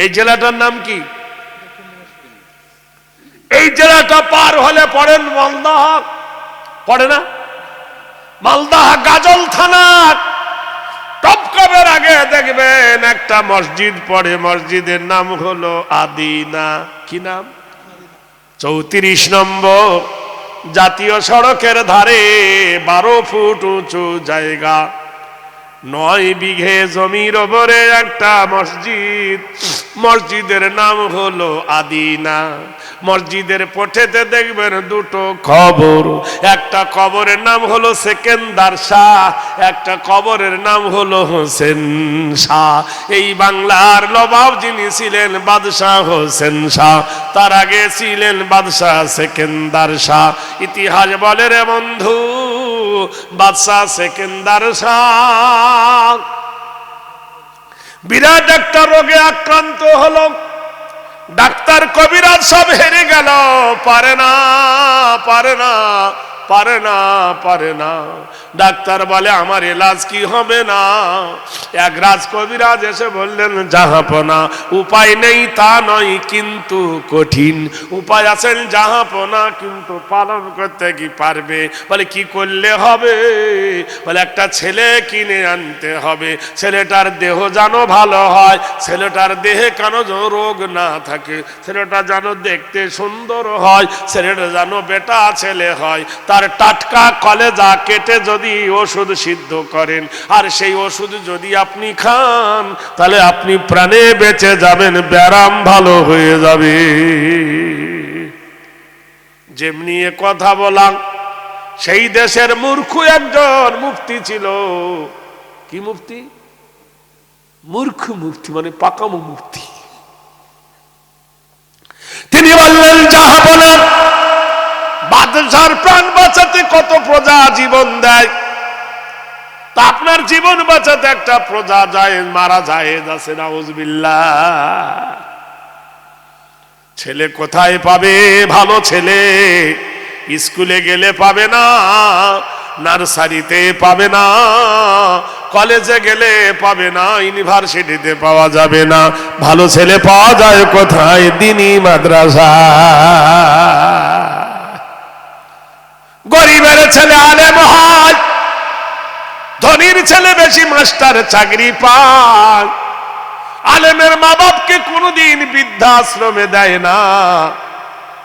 এই জেলাটার নাম কি? এই জেলাটা পার হলে পড়েন মালদাহ। পড়ে না? মালদাহ গাজল থানা। টপকাবের আগে দেখবেন একটা মসজিদ পড়ে, মসজিদের নাম হলো আদিনা। কি নাম? চৌত্রিশ নম্বর। জাতীয় সড়কের ধারে বারো ফুট উঁচু জায়গা। নয় বিঘে জমির ওপরে একটা মসজিদ। মসজিদের নাম হলো আদিনা। মসজিদের পথেতে দেখবেন দুটো খবর একটা কবরের নাম হলো সেকেন্দার শাহ, একটা কবরের নাম হলো হোসেন শাহ। এই বাংলার নবাব যিনি ছিলেন বাদশাহ হোসেন শাহ, তার আগে ছিলেন বাদশাহ সেকেন্দার শাহ। ইতিহাস বলে রে বন্ধু বাদশাহ সেকেন্দার শাহ। বিরাট একটা রোগে আক্রান্ত হল। ডাক্তার কবিরাজ সব হেরে গেল। পারে না পারে না। পারে না পারে না। ডাক্তার বলে, আমার এলাজ কি হবে না? এক রাজ কবিরাজ এসে বললেন, জাহাপনা, উপায় নেই তা নয়, কিন্তু কঠিন। উপায় আছেন জাহাপনা, কিন্তু পালন করতে কি পারবে? বলে, কি করলে হবে? বলে, একটা ছেলে কিনে আনতে হবে। ছেলেটার দেহ যেন ভালো হয়, ছেলেটার দেহে কেন রোগ না থাকে? ছেলেটা যেন দেখতে সুন্দর হয়, ছেলেটা যেন বেটা ছেলে হয় টাটকা কলেজা কেটে যদি ওষুধ সিদ্ধ করেন, আর সেই ওষুধ যদি আপনি খান, তাহলে আপনি প্রাণে বেঁচে যাবেন, ব্যারাম ভালো হয়ে যাবে। যেমনি কথা বলাম সেই দেশের মূর্খ একজন মুক্তি ছিল। কি মুক্তি মূর্খ মুক্তি মানে পাকামো মুক্তি তিনি বললেন যাহাবনা বাদশার প্রাণ বাঁচাতে কত প্রজা জীবন দেয়? তা আপনার জীবন বাঁচাতে একটা প্রজা যায় মারা যায় আছে, নাউজবিল্লাহ। ছেলে কোথায় পাবে? ভালো ছেলে। স্কুলে গেলে পাবে না, নার্সারিতে পাবে না, কলেজে গেলে পাবে না, ইউনিভার্সিটিতে পাওয়া যাবে না। ভালো ছেলে পাওয়া যায় কোথায়? দিনী মাদ্রাসা। গরিবের ছেলে আলেম হয় ধনীর ছেলে বেশি মাস্টার চাকরি পায়। আলেমের মা বাপকে কোনোদিন বৃদ্ধাশ্রমে দেয় না।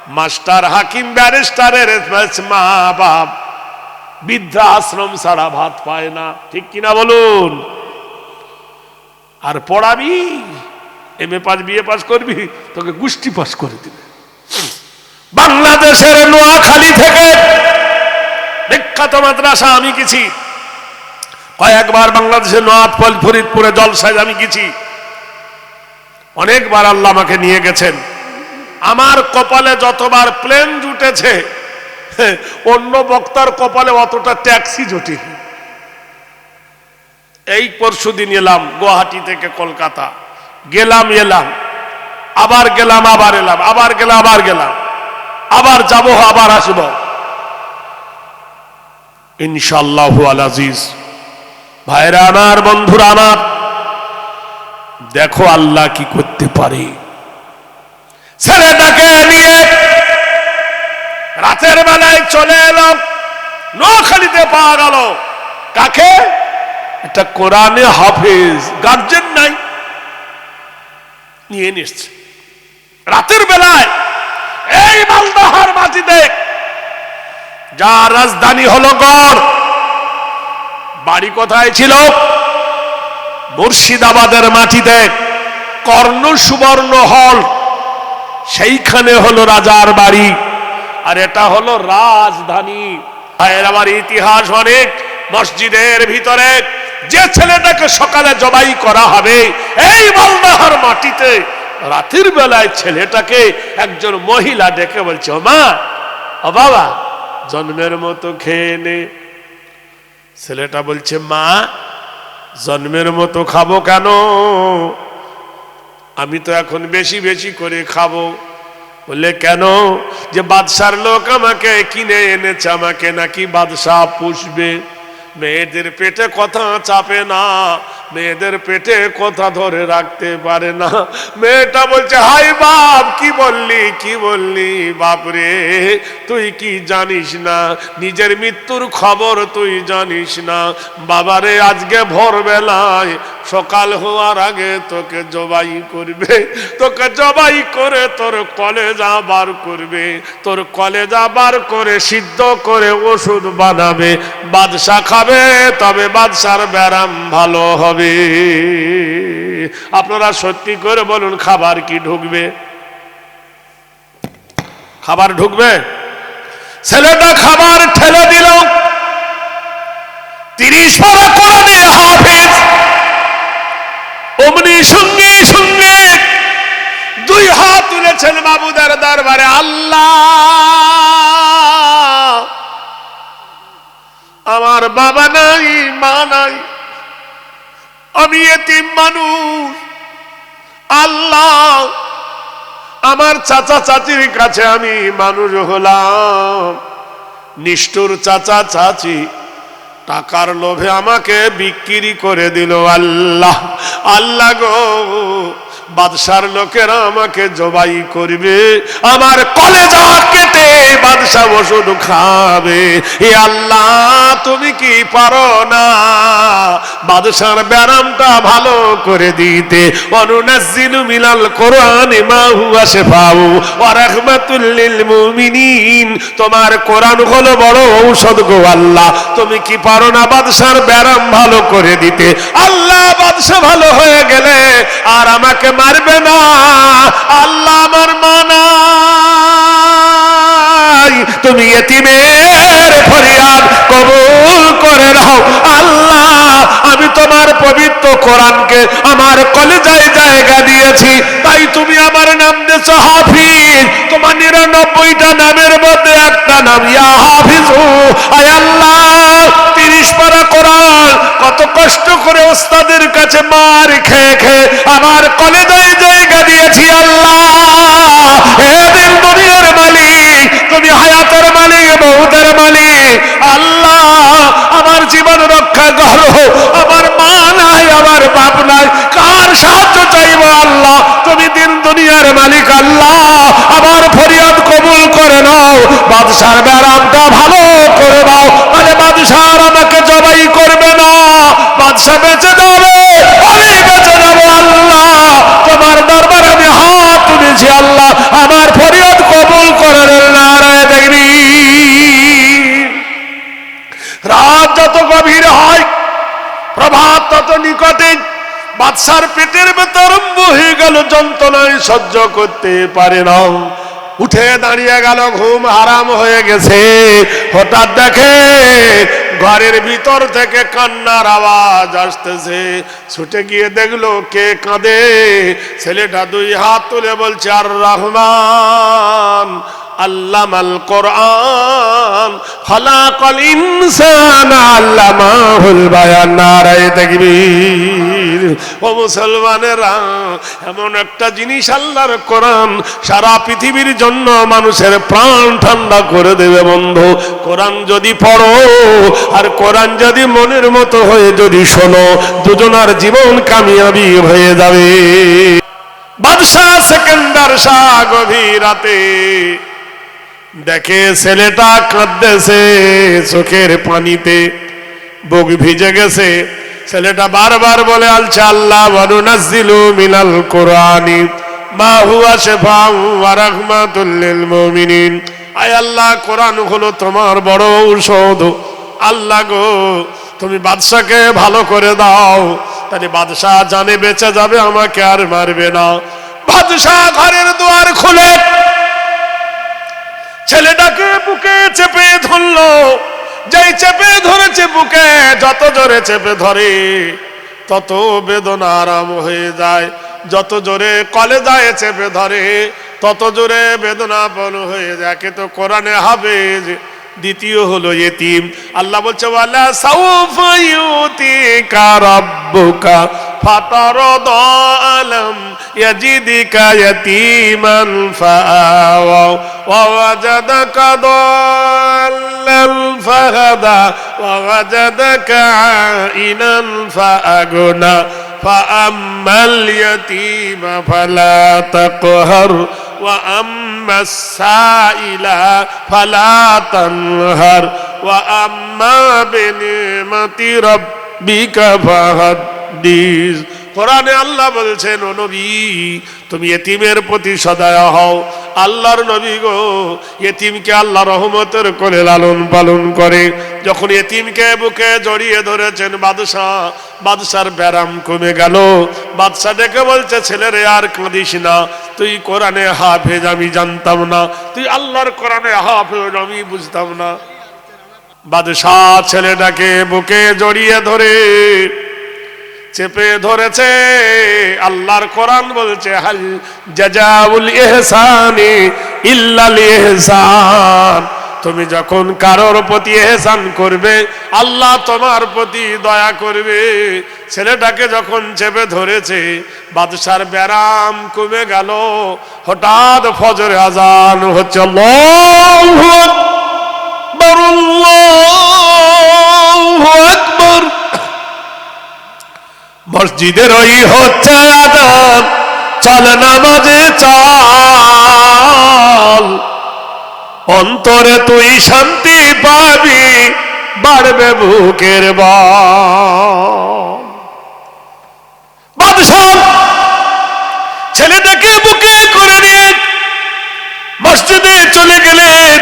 মাস্টার, হাকিম, ব্যারিস্টারের মা বাপ বৃদ্ধাশ্রম ছাড়া ভাত পায় না। ঠিক কিনা বলুন? আর পড়াবি? M A pass BA pass করবি? তোকে গোষ্ঠী পাস করে দিবে। বাংলাদেশের নোয়াখালী থেকে বিখ্যাত মাদ্রাসা আমি গেছি। কয়েকবার বাংলাদেশের নোয়াতপল ফরিদপুরে জলসায় আমি গেছি। অনেকবার আল্লাহ আমাকে নিয়ে গেছেন। আমার কপালে যতবার প্লেন জুটেছে, অন্য বক্তার কপালে অতটা ট্যাক্সি জুটি এই পরশু দিন এলাম গুয়াহাটি থেকে কলকাতা। গেলাম, এলাম। আবার গেলাম, আবার এলাম। আবার গেলাম আবার গেলাম। আবার যাব, আবার আসব। ইনশাল্লাহ আজিজ ভাইরা আমার, বন্ধুরা আমার, দেখো আল্লাহ কি করতে পারে। ছেলেটাকে নিয়ে রাতের বেলায় চলে এলাম, নোয়াখালীতে পাওয়া গেল। কাকে? একটা কোরআনে হাফেজ, গার্জেন নাই। নিয়ে নিচ্ছে রাতের বেলায় এই মালদাহার মাটিতে যা রাজধানী হলো গড়। বাড়ি কোথায় ছিল? মুর্শিদাবাদের মাটিতে। কর্ণ সুবর্ণ হল। সেইখানে হলো রাজার বাড়ি। আর এটা হলো রাজধানী। ভাইয়ের আমার ইতিহাস অনেক। মসজিদের ভিতরে যে ছেলেটাকে সকালে জবাই করা হবে, এই মালদাহার মাটিতে রাতের বেলায় ছেলেটাকে একজন মহিলা ডেকে বলছে মা, ও বাবা জন্মের মতো খেয়ে নে। ছেলেটা বলছে, মা, জন্মের মতো খাব কেন? আমি তো এখন বেশি বেশি করে খাব। বললে, কেন? যে বাদশার লোক আমাকে কিনে এনেছে, আমাকে নাকি বাদশাহ পুষবে। মেয়েদের পেটে কথা চাপে না মেয়েদের পেটে কথা ধরে রাখতে পারে না। মেয়েটা বলছে হাই বাপ, কি বললি কি বললি? বাপরে তুই কি জানিস না? নিজের মৃত্যুর খবর তুই জানিস না। বাবারে আজকে ভোরবেলায় সকাল হওয়ার আগে তোকে জবাই করবে। তোকে জবাই করে তোর কলেজা বার করবে। তোর কলেজা বার করে সিদ্ধ করে ওষুধ বানাবে। বাদশা খাবে, তবে বাদশার ব্যারাম ভালো হবে। আপনারা সত্যি করে বলুন, খাবার কি ঢুকবে? খাবার ঢুকবে? ছেলেটা খাবার ঠেলে দিল। তিরিশ পারা কোরআনে হাফেজ। অমনি সঙ্গে সঙ্গে দুই হাত তুলেছেন বাবুদার দরবারে। আল্লাহ! আমার বাবা নাই, মা নাই। আমি এতিম মানুষ। আল্লাহ, আমার চাচা চাচির কাছে আমি মানুষ হলাম। নিষ্ঠুর চাচা চাচি টাকার লোভে আমাকে বিক্রি করে দিল আল্লাহ। আল্লাহ গো, বাদশার লোকেরা আমাকে জবাই করবে। আমার কলেজা কেটে বাদশাহ ওষুধ খাবে। এ আল্লাহ, তুমি কি পারো না? বাদশার ব্যারামটা ভালো করে দিতে। অনুনাজ্জিলু মিনাল কোরআন মা হুয়া শিফাউ ওয়া মুমিনিন। তোমার কোরআন হলো বড় ঔষধ গো আল্লাহ। তুমি কি পারো না বাদশার ব্যারাম ভালো করে দিতে? আল্লাহ বাদশা ভালো হয়ে গেলে আর আমাকে মারবে না। আল্লাহ আমার মানা। তুমি এতিমের ফরিয়াদ কবুল করে নাও। আল্লাহ, আমি তোমার পবিত্র কোরআনকে আমার কলেজায় জায়গা দিয়েছি। তাই তুমি আমার নাম দিয়েছ হাফিজ। তোমার নিরানব্বইটা নামের মধ্যে একটা নাম, ইয়া হাফিজ আয় আল্লাহ, তিরিশ পারা কোরআন। কত কষ্ট করে ওস্তাদের কাছে মার খেয়ে খেয়ে আমার কলেজায় করো আমার মা নাই, আমার বাপ নাই। কার সাহায্য চাইব আল্লাহ? তুমি দিন দুনিয়ার মালিক আল্লাহ। আমার ফরিয়াদ কবুল করে নাও। বাদশার ব্যারামটা ভালো করে দাও মানে বাদশাহ আমাকে জবাই করবে না। বাদশাহ বেঁচে নিকটে বাদশার পেটের ভেতর হয়ে গেল যন্ত্রণায় সহ্য করতে পারে না। উঠে দাঁড়িয়ে গেল, ঘুম আরাম হয়ে গেছে। হঠাৎ দেখে ঘরের ভিতর থেকে কান্নার আওয়াজ আসতেছে। ছুটে গিয়ে দেখল, কে কাঁদে? ছেলেটা দুই হাত তুলে বলছে, আর রহমান আল্লামাল কোরআন। খলাকল ইনসান আল্লামাহুল বায়ান। নারায়ে তাকবীর। ও মুসলমানেরা, এমন একটা জিনিস আল্লাহর কোরআন সারা পৃথিবীর জন্য মানুষের প্রাণ ঠান্ডা করে দেবে বন্ধু। কোরআন যদি পড়ো, আর কোরআন যদি মনের মতো হয়ে যদি শোনো, দুজনার জীবন কামিয়াবি হয়ে যাবে। বাদশাহ সেকেন্ডার শাহ গভীর রাতে দেখে ছেলেটা কাঁদতেছে চোখের পানিতে, বুক ভিজে গেছে। ছেলেটা বারবার বলে, আলছে আল্লাহ বনুনাজ্জিলু মিনাল কোরআনি আল্লাহ, কোরআন তোমার বড় আল্লাহ গো, তুমি বাদশাকে ভালো করে দাও। তাহলে বাদশাহ জানে, বেঁচে যাবে, আমাকে আর মারবে না। বাদশাহ ঘরের দুয়ার খুলে ছেলেটাকে বুকে চেপে ধরলো। যাই চেপে ধরেছে বুকে, যত জোরে চেপে ধরে, তত বেদনা আরাম হয়ে যায়। যত জোরে কলে যায় চেপে ধরে, তত জোরে বেদনা বল হয়ে যায়। তো কোরআনে হবে দ্বিতীয় হলো ইতিম। আল্লাহ বলছে, ওয়ালা সাউফা ইউতিকা রাব্বুকা ফাতারদ ইয়াজিদিকা ইয়াতিমান ফাআওয়া ওয়া ووجدك ضالا فهدى ووجدك عائلا فأغنى فأما اليتيم فلا تقهر وأما السائل فلا تنهر وأما بنعمة ربك فحدث কোরআনে আল্লাহ বলছেন ও নবী তুমি এতিমের প্রতি সদয় হও। আল্লাহর নবী গো, এতিমকে আল্লাহ রহমতের করে লালন পালন করে। যখন এতিমকে বুকে জড়িয়ে ধরেছেন বাদশাহ, বাদশার ব্যারাম কমে গেল। বাদশাহ ডেকে বলছে, ছেলেরে, আর কাঁদিস না। তুই কোরআনে হাফেজ, আমি জানতাম না। তুই আল্লাহর কোরআনে হাফেজ, আমি বুঝতাম না। বাদশাহ ছেলেটাকে বুকে জড়িয়ে ধরে চেপে ধরেছে। আল্লাহর কোরআন বলছে, হাল জাজাউল ইহসানি ইল্লাল ইহসান। তুমি যখন কারোর প্রতি এহসান করবে, আল্লাহ তোমার প্রতি দয়া করবে। ছেলেটাকে যখন চেপে ধরেছে, বাদশার ব্যারাম কমে গেল। হঠাৎ ফজরে আজান হচ্ছে, আল্লাহু আকবার, আল্লাহু মসজিদের ওই হচ্ছে আদান। চল নামাজে চল। অন্তরে তুই শান্তি পাবি, বাড়বে বুকের বাদশাহ, ছেলেটাকে বুকে করে নিয়ে মসজিদে চলে গেলেন।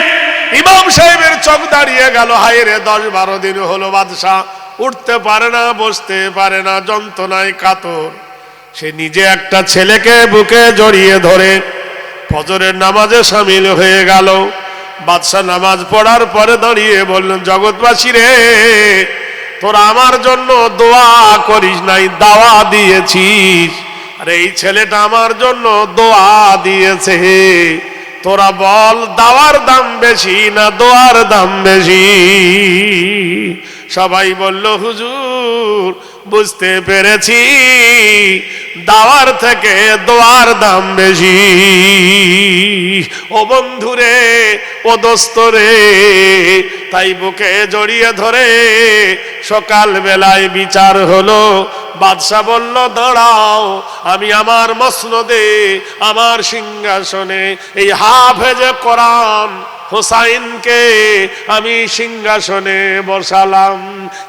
ইমাম সাহেবের চোখ দাঁড়িয়ে গেল হায়রে দশ বারো দিন হলো বাদশাহ। উঠতে পারে না, বসতে পারে না, যন্ত্রণায় কাতর। সে নিজে একটা ছেলেকে বুকে জড়িয়ে ধরে, ফজরের নামাজে সামিল হয়ে গেল। বাদশাহ নামাজ পড়ার পরে দাঁড়িয়ে বললেন, জগৎবাসী রে, তোরা আমার জন্য দোয়া করিস নাই, দাওয়া দিয়েছিস। আর, এই ছেলেটা আমার জন্য দোয়া দিয়েছে। তোরা বল, দাওয়ার দাম বেশি না দোয়ার দাম বেশি? সবাই বলল, হুজুর, বুঝতে পেরেছি, দাওয়ার থেকে দোয়ার দাম বেশি। ও বন্ধুরে ও দোস্তরে তাই বুকে জড়িয়ে ধরে সকাল বেলায় বিচার হলো। বাদশাহ বলল, দাঁড়াও, আমি আমার মসনদে, আমার সিংহাসনে এই হাফেজে কোরআন হোসাইনকে আমি সিংহাসনে বসালাম,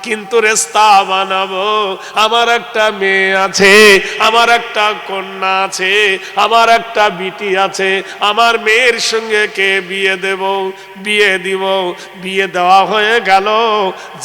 কিন্তু রেস্তা বানাবো। আমার একটা মেয়ে আছে, আমার একটা কন্যা আছে, আমার একটা বিটি আছে, আমার মেয়ের সঙ্গে কে বিয়ে দেব? বিয়ে দিব। বিয়ে দেওয়া হয়ে গেল,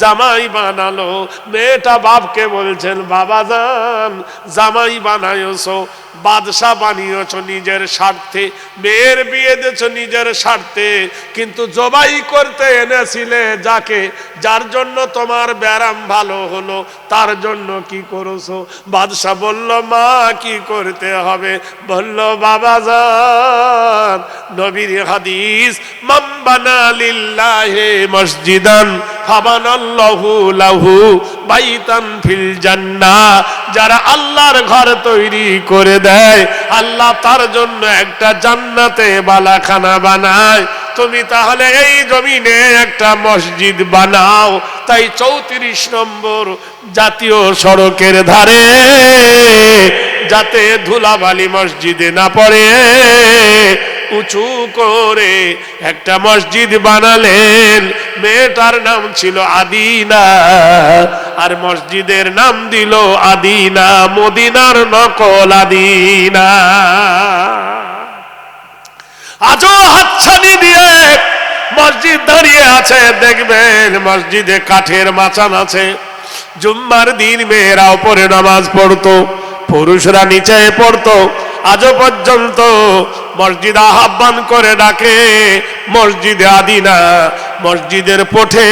জামাই বানালো। মেয়েটা বাপকে বলছেন, বাবা যান জামাই বানায়ছো বাদশাহ বানিয়েছ নিজের স্বার্থে, মেয়ের বিয়ে দিয়েছ নিজের স্বার্থে, কিন্তু জবাই করতে এনেছিলে যাকে, যার জন্য তোমার ব্যারাম ভালো হলো, তার জন্য কি করেছ? বাদশাহ বলল, মা, কি করতে হবে? বলল, বাবা যান নবীর হাদিস, মাম্বানা লিল্লাহে মসজিদান ফাবানাল্লাহু লাহু বাইতান ফিল জান্নাহ, যারা আল্লাহর ঘর তৈরি করে দেয়, আল্লাহ তার জন্য একটা জান্নাতে বালাখানা বানায়। তুমি তাহলে এই জমিনে একটা মসজিদ বানাও, তাই চৌত্রিশ নম্বর জাতীয় সড়কের ধারে, যাতে ধুলাবালি মসজিদে না পড়ে। উঁচু করে একটা মসজিদ বানালেন। মেয়েটার নাম ছিল আদিনা, আর মসজিদের নাম দিল আদিনা, মদিনার নকল আদিনা। আজও হাতছানি দিয়ে মসজিদ দাঁড়িয়ে আছে, দেখবেন মসজিদে কাঠের মাচান আছে। জুম্মার দিন মেয়েরা উপরে নামাজ পড়তো, পুরুষরা নিচে পড়তো আজও পর্যন্ত মসজিদ আহ্বান করে ডাকে, মসজিদে আদিনা, মসজিদের পথে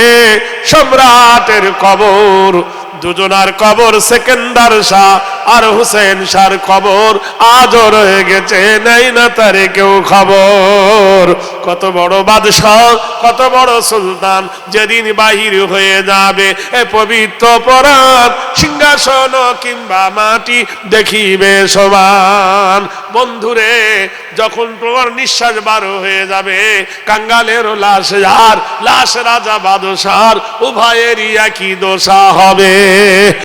সম্রাটের কবর, দুজনার কবর সেকেন্দার শাহ আর হুসেন শাহর কবর আজও রয়ে গেছে, নেই না তারে কেউ খবর। কত বড় বাদশাহ, কত বড় সুলতান যেদিন বাহির হয়ে যাবে, এ পবিত্র পরাণ সিংহাসন কিংবা মাটি দেখিবে সমান। বন্ধুরে, যখন তোমার নিঃশ্বাস বারো হয়ে যাবে কাঙ্গালেরও লাশ আর, লাশ রাজা বাদশার উভয়েরই একই দোষা হবে।